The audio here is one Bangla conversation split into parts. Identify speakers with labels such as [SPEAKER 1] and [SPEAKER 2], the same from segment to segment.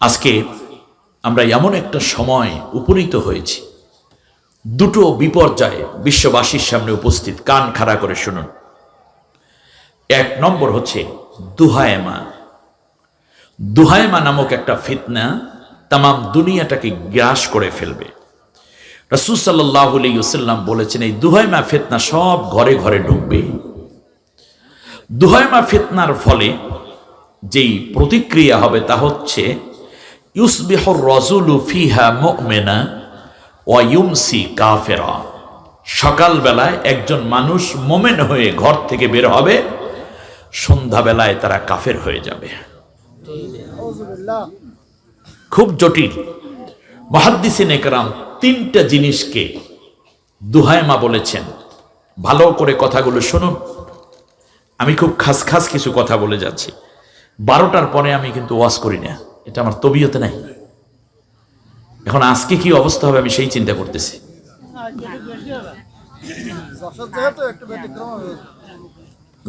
[SPEAKER 1] আজকে আমরা এমন একটা সময় উপনীত হয়েছি। দুটো বিপর্যয় বিশ্ববাসীর সামনে উপস্থিত, কান খাড়া করে শুনুন। এক নম্বর হচ্ছে দুহায়মা। দুহায়মা নামক একটা ফিতনা তামাম দুনিয়াটাকে গ্রাস করে ফেলবে। রসুল সাল্লাহ বলেছেন, এই দুহায়মা ফিতনা সব ঘরে ঘরে ঢুকবে। দুহায়মা ফিতনার ফলে যেই প্রতিক্রিয়া হবে তা হচ্ছে ইউসবিহর রজুলু ফিহা মুমিনা ওয়া ইউমসি কাফেরা। সকালবেলায় একজন মানুষ মোমেন হয়ে ঘর থেকে বের হবে, সন্ধ্যাবেলায় তারা কাফের হয়ে যাবে। খুব জটিল। মহাদ্দিসিন একরাম তিনটা জিনিসকে দুহায়মা বলেছেন। ভালো করে কথাগুলো শুনুন। আমি খুব খাস খাস কিছু কথা বলে যাচ্ছি। বারোটার পরে আমি কিন্তু ওয়াজ করি না। এটা আমার তবিয়তে নাই। এখন আজকে কি অবস্থা হবে আমি সেই চিন্তা করতেছি।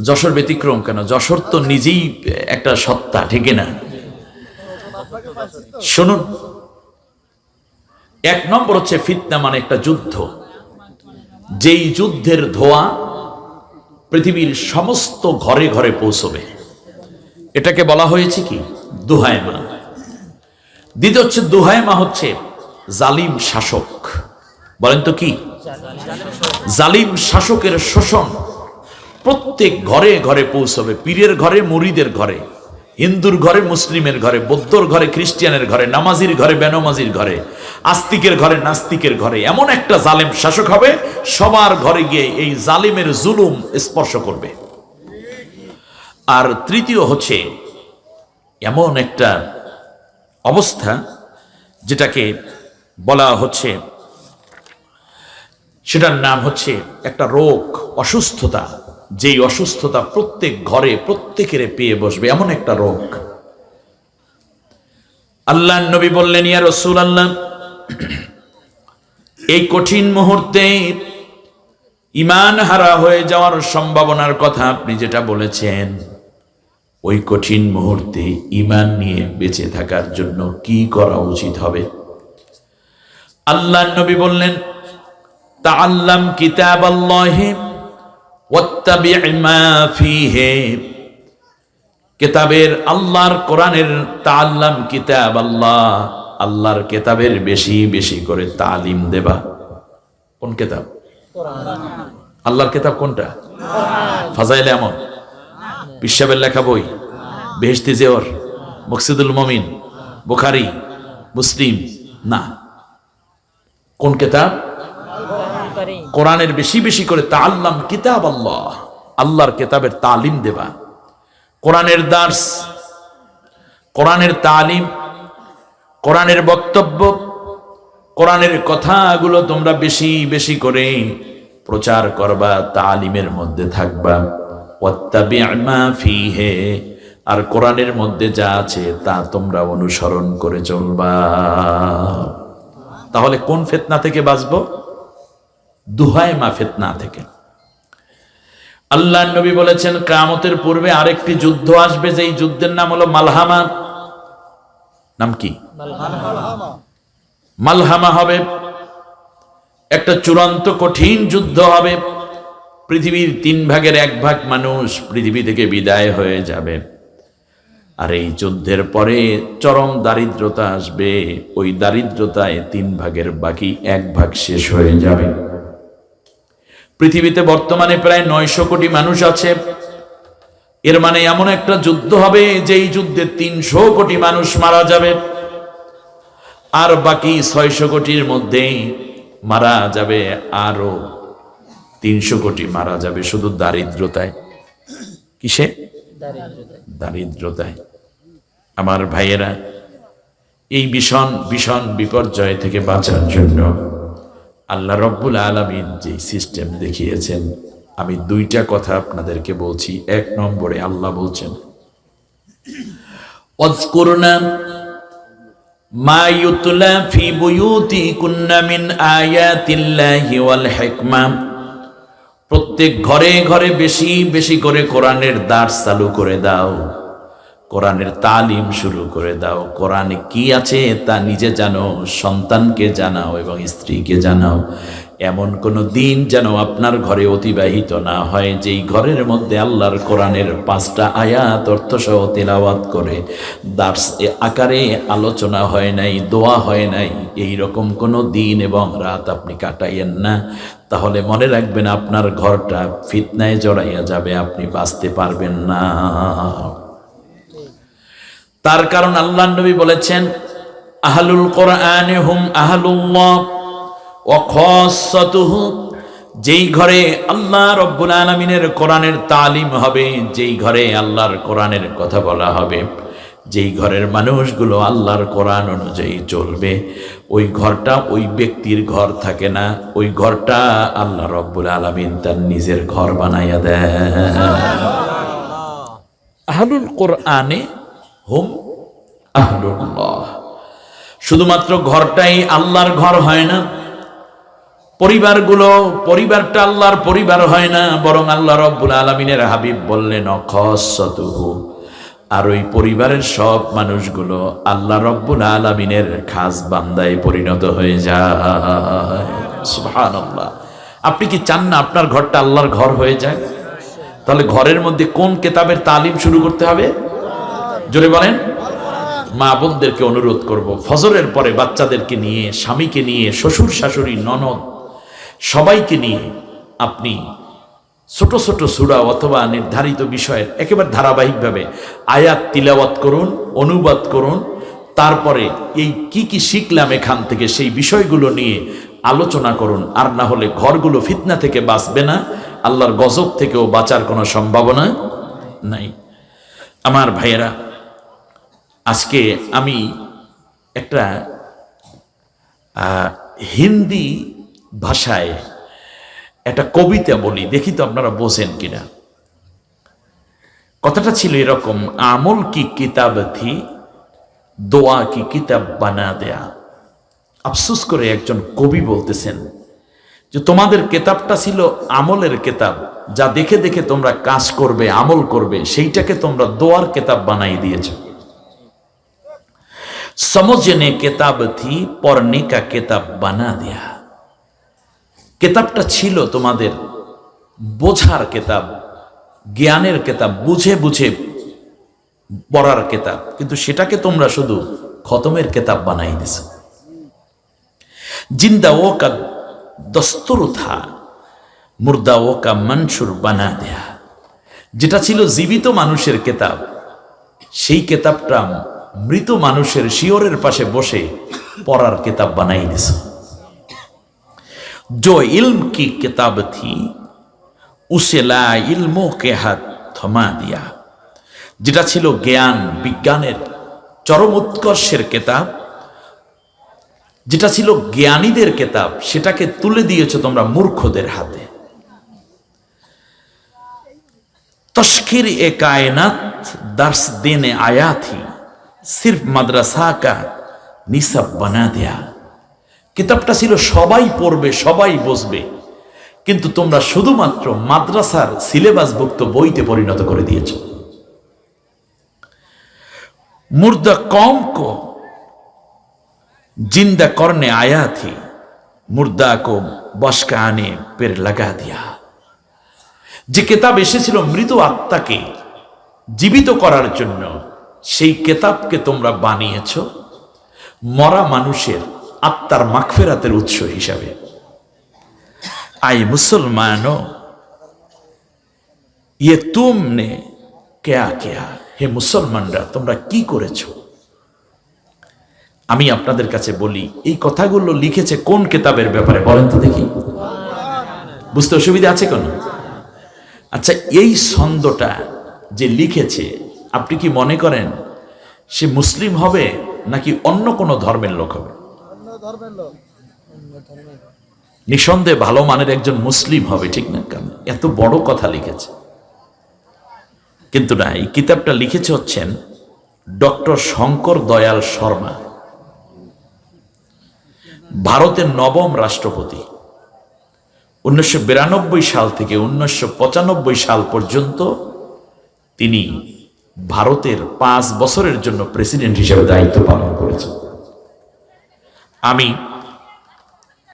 [SPEAKER 2] যশোর ব্যতিক্রম
[SPEAKER 1] কেন? যশোর তো নিজেই একটা সত্তা ঠিক না? শুনুন। এক নম্বর হচ্ছে ফিতনা মানে একটা যুদ্ধ। যেই যুদ্ধের ধোয়া পৃথিবীর সমস্ত ঘরে ঘরে পৌঁছবে। এটাকে বলা হয়েছে কি? দুহায়মা দ্বিতীয় হচ্ছে দুহায়মা হচ্ছে জালিম শাসক। বলেন তো কি? জালিম শাসকের শোষণ প্রত্যেক ঘরে ঘরে পৌঁছবে। পীরের ঘরে, মুরিদের ঘরে, হিন্দুর ঘরে, মুসলিমের ঘরে, বৌদ্ধর ঘরে খ্রিস্টিয়ানের ঘরে, নামাজির ঘরে, বেনমাজির ঘরে, আস্তিকের ঘরে, নাস্তিকের ঘরে। এমন একটা জালিম শাসক হবে, সবার ঘরে গিয়ে এই জালিমের জুলুম স্পর্শ করবে। আর তৃতীয় হচ্ছে, এমন একটা অবস্থা যেটাকে বলা হচ্ছে, সেটার নাম হচ্ছে একটা রোগ, অসুস্থতা। যেই অসুস্থতা প্রত্যেক ঘরে, প্রত্যেকের পেয়ে বসবে, এমন একটা রোগ। আল্লাহ নবী বললেন, ইয়া রসুল আল্লাহ এই কঠিন মুহূর্তে ইমান হারা হয়ে যাওয়ার সম্ভাবনার কথা আপনি যেটা বলেছেন ওই কঠিন মুহূর্তে ইমান নিয়ে বেঁচে থাকার জন্য কি করা উচিত হবে? আল্লাহ নবী বললেন তা আল্লাম কিতাব আল্লাহ কিতাবের আল্লাহর কোরআনের তাআল্লাম কিতাব আল্লাহ আল্লাহর কেতাবের বেশি বেশি করে তালিম দেবা। কোন কিতাব? আল্লাহর কেতাব কোনটা? ফাজাইল এমন বিশ্বের লেখা বই বেহেস্তি জেওর মকসিদুল মমিন, বুখারি, মুসলিম, না। কোন কিতাব? কোরআনের বেশি বেশি করে তাল্লাম কিতাব আল্লাহ। আল্লাহর কিতাবের তালিম দেবা। কোরআনের দাস কোরআনের তালিম, কোরআনের বক্তব্য, কোরআনের কথাগুলো তোমরা বেশি বেশি করে প্রচার করবা, তালিমের মধ্যে থাকবা। আর কোরআনের মধ্যে যা আছে তা তোমরা অনুসরণ করে চলবা। তাহলে কোন ফেতনা থেকে বাঁচবো? দুহায় মা ফেতনা থেকে। আল্লাহ নবী বলেছেন কামতের পূর্বে আরেকটি যুদ্ধ আসবে, যেই যুদ্ধের নাম হলো মালহামা। নাম কি? মালহামা হবে। একটা চূড়ান্ত কঠিন যুদ্ধ হবে। পৃথিবীর তিন ভাগের এক ভাগ মানুষ পৃথিবী থেকে বিদায় হয়ে যাবে। আর এই যুদ্ধের পরে চরম দারিদ্রতা আসবে। ওই দারিদ্রতায় তিন ভাগের বাকি এক ভাগ শেষ হয়ে যাবে। পৃথিবীতে বর্তমানে প্রায় নয়শো কোটি মানুষ আছে। এর মানে এমন একটা যুদ্ধ হবে যেই যুদ্ধে তিনশো কোটি মানুষ মারা যাবে। আর বাকি ছয়শো কোটির মধ্যেই মারা যাবে আরও তিনশো কোটি মারা যাবে শুধু দারিদ্রতায়। কিসে? দারিদ্রতায়। আমার ভাইয়েরা, এই ভীষণ ভীষণ বিপর্যয় থেকে বাঁচার জন্য আল্লাহ রব্বুল আলমিন যে সিস্টেম দেখিয়েছেন, আমি দুইটা কথা আপনাদেরকে বলছি। এক নম্বরে আল্লাহ বলছেন অজকুরনা মা প্রত্যেক ঘরে ঘরে বেশি বেশি করে কোরআনের দাস চালু করে দাও। কোরআনের তালিম শুরু করে দাও। কোরআনে কি আছে তা নিজে জানো, সন্তানকে জানাও এবং স্ত্রীকে জানাও। এমন কোনো দিন যেন আপনার ঘরে অতিবাহিত না হয়, যেই ঘরের মধ্যে আল্লাহর কোরআনের পাঁচটা আয়াত অর্থসহ তেলাওয়াত করে। দার্স আকারে আলোচনা হয় নাই, দোয়া হয় নাই, এই রকম কোনো দিন এবং রাত আপনি কাটাইয়েন না। তাহলে মনে রাখবেন আপনার ঘরটা ফিতনায় জড়াইয়া যাবে, আপনি বাঁচতে পারবেন না। তার কারণ আল্লাহ নবী বলেছেন, আহলুল কোরআন হুম আহলুল্লাহ। যেই ঘরে আল্লাহ রব্বুল আলমিনের কোরআনের তালিম হবে, যেই ঘরে আল্লাহর কোরআনের কথা বলা হবে, যেই ঘরের মানুষগুলো আল্লাহর কোরআন অনুযায়ী চলবে, ওই ঘরটা ওই ব্যক্তির ঘর থাকে না, ওই ঘরটা আল্লাহ রব্বুল আলমিন তার নিজের ঘর বানাইয়া দেয় আহলুল কোরআনে হুম আহলুল্লাহ। শুধুমাত্র ঘরটাই আল্লাহর ঘর হয় না পরিবারগুলো, পরিবারটা আল্লাহর পরিবার হয় না, বরং আল্লাহ রব্বুল আলমিনের হাবিব বললেন, অখসতুহু। আর ওই পরিবারের সব মানুষগুলো আল্লাহ রব্বুল আলমিনের খাস বান্দায় পরিণত হয়ে যায়। সুবহানাল্লাহ। আপনি কি চান না আপনার ঘরটা আল্লাহর ঘর হয়ে যায়? তাহলে ঘরের মধ্যে কোন কেতাবের তালিম শুরু করতে হবে? জোরে বলেন। মা বোনদেরকে অনুরোধ করব, ফজরের পরে বাচ্চাদেরকে নিয়ে, স্বামীকে নিয়ে শ্বশুর শাশুড়ি ননদ সবাইকে নিয়ে আপনি ছোট ছোট সুরা অথবা নির্ধারিত বিষয়ের একেবারে ধারাবাহিকভাবে আয়াত তিলাওয়াত করুন, অনুবাদ করুন, তারপরে এই কি কি শিখলাম এখান থেকে সেই বিষয়গুলো নিয়ে আলোচনা করুন। আর না হলে ঘরগুলো ফিতনা থেকে বাঁচবে না, আল্লাহর গজব থেকেও বাঁচার কোনো সম্ভাবনা নাই। আমার ভাইয়েরা, আজকে আমি একটা হিন্দি ভাষায় একটা কবিতা বলি, দেখি তো আপনারা বোঝেন কিনা। কথাটা ছিল এরকম, আমল কি কিতাব থি দোয়া কি কিতাব বানা দেয়া? আফসুস করে একজন কবি বলতেছেন যে, তোমাদের কেতাবটা ছিল আমলের কেতাব, যা দেখে দেখে তোমরা কাজ করবে, আমল করবে, সেইটাকে তোমরা দোয়ার কেতাব বানাই দিয়েছ। সমজনে কেতাব থি পড়নে কেতাব বানা দেয়া। কেতাবটা ছিল তোমাদের। বোঝার কেতাব, জ্ঞানের কেতাব, বুঝে বুঝে পড়ার কেতাব। কিন্তু সেটাকে তোমরা শুধু খতমের কেতাব বানাই দিছ। জিন্দা ও কা দস্তর থা মুর্দা ও কা মনসুর বানা দেয়া যেটা ছিল জীবিত মানুষের কেতাব, সেই কেতাবটা মৃত মানুষের শিওরের পাশে বসে পড়ার কেতাব বানাই দিছ। जो इल्म की किताब थी उसे ला इल्मों के हाथ थमा दिया যেটা ছিল জ্ঞান বিজ্ঞানের চরম উৎকর্ষের কেতাব যেটা ছিল জ্ঞানীদের কেতাব সেটাকে তুলে দিয়েছ তোমরা মূর্খদের হাতে तस्खीर ए कायनात दर्स देने आया थी सिर्फ মাদ্রাসা কা নিসাব বানা দেয়া কিতাবটা ছিল সবাই পড়বে, সবাই বসবে। কিন্তু তোমরা শুধুমাত্র মাদ্রাসার সিলেবাসভুক্ত বইতে পরিণত করে দিয়েছ। মুর্দা কম কো জিন্দা কর্ণে আয়াতি, মুর্দা কো বসকা আনে পের লাগা দিয়া। যে কেতাব এসেছিল মৃত আত্মাকে জীবিত করার জন্য, সেই কেতাবকে তোমরা বানিয়েছ। মরা মানুষের আত্মার মাগফেরাতের উৎস হিসাবে। আই মুসলমানো ইয়ে তুমনে কেয়া কেয়া, হে মুসলমানরা, তোমরা কি করেছ? আমি আপনাদের কাছে বলি, এই কথাগুলো লিখেছে কোন কেতাবের ব্যাপারে বলেন তো দেখি। বুঝতে অসুবিধা আছে কোন? আচ্ছা এই ছন্দটা যে লিখেছে, আপনি কি মনে করেন সে মুসলিম হবে নাকি অন্য কোনো ধর্মের লোক হবে?
[SPEAKER 2] ধর্মের লোক।
[SPEAKER 1] নিঃসন্দেহে ভালো মানের একজন মুসলিম হবে ঠিক না? কারণ এত বড় কথা লিখেছে। কিন্তু না এই কিতাবটা লিখেছে হচ্ছেন ডক্টর শঙ্কর দয়াল শর্মা ভারতের নবম রাষ্ট্রপতি। উনিশশো বিরানব্বই সাল থেকে উনিশশো পঁচানব্বই সাল পর্যন্ত তিনি ভারতের পাঁচ বছরের জন্য প্রেসিডেন্ট হিসেবে দায়িত্ব পালন করেছেন। আমি